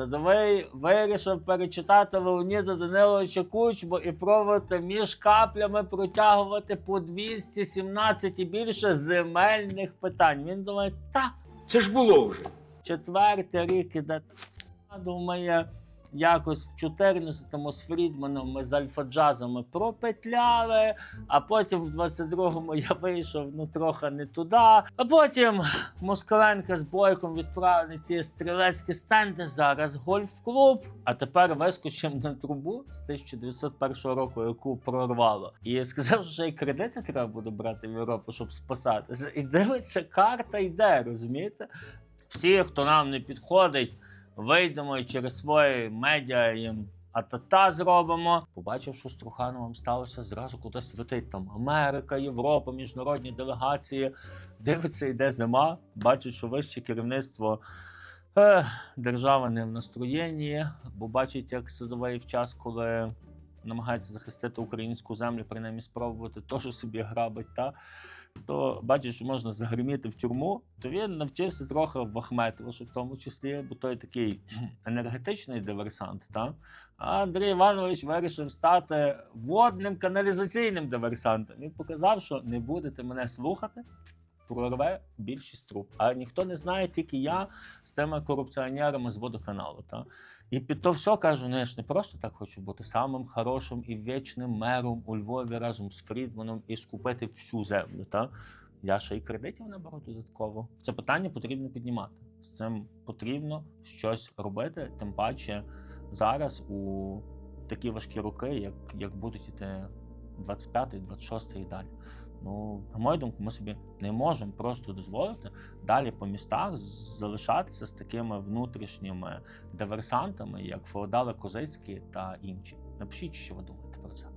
Садовий вирішив перечитати Леоніда Даниловича Кучбу і пробувати між каплями протягувати по 217 і більше земельних питань. Він думає, та Це ж було вже. четвертий рік іде. Думає, якось в 14-му з Фрідманом ми з альфа-джазами пропетляли, а потім в 22-му я вийшов ну трохи не туди. А потім Москаленка з Бойком відправили ці стрілецькі стенди. Зараз гольф-клуб. А тепер вискочив на трубу з 1901 року, яку прорвало. І сказав, що й кредити треба буде брати в Європу, щоб спасатися. І дивиться, карта йде, розумієте? Всі, хто нам не підходить, вийдемо і через свої медіа їм атата зробимо. Побачив, що з Трухановим сталося, зразу кудись летить там Америка, Європа, міжнародні делегації. Дивиться, йде зима, бачить, що вище керівництво. Держава не в настроєнні, бо бачить, як садовий в час, коли намагається захистити українську землю, принаймні спробувати теж собі грабить, та то бачиш, можна загриміти в тюрму, то він навчився трохи в Ахметова, що в тому числі, бо той такий енергетичний диверсант. Та? А Андрій Іванович вирішив стати водним каналізаційним диверсантом. Він показав, що не будете мене слухати. Прорве більшість труб. А ніхто не знає, тільки я з тими корупціонерами з водоканалу. Та? І під то все кажу, ну я ж не просто так хочу бути самим хорошим і вічним мером у Львові разом з Фрідманом і скупити всю землю. Та? Я ще й кредитів наберу додатково. Це питання потрібно піднімати. З цим потрібно щось робити, тим паче зараз у такі важкі роки, як, як будуть іти 25-й, 26-й і далі. Ну, на мою думку, ми собі не можемо просто дозволити далі по містах залишатися з такими внутрішніми диверсантами, як Феодали Козицькі та інші. Напишіть, що ви думаєте про це.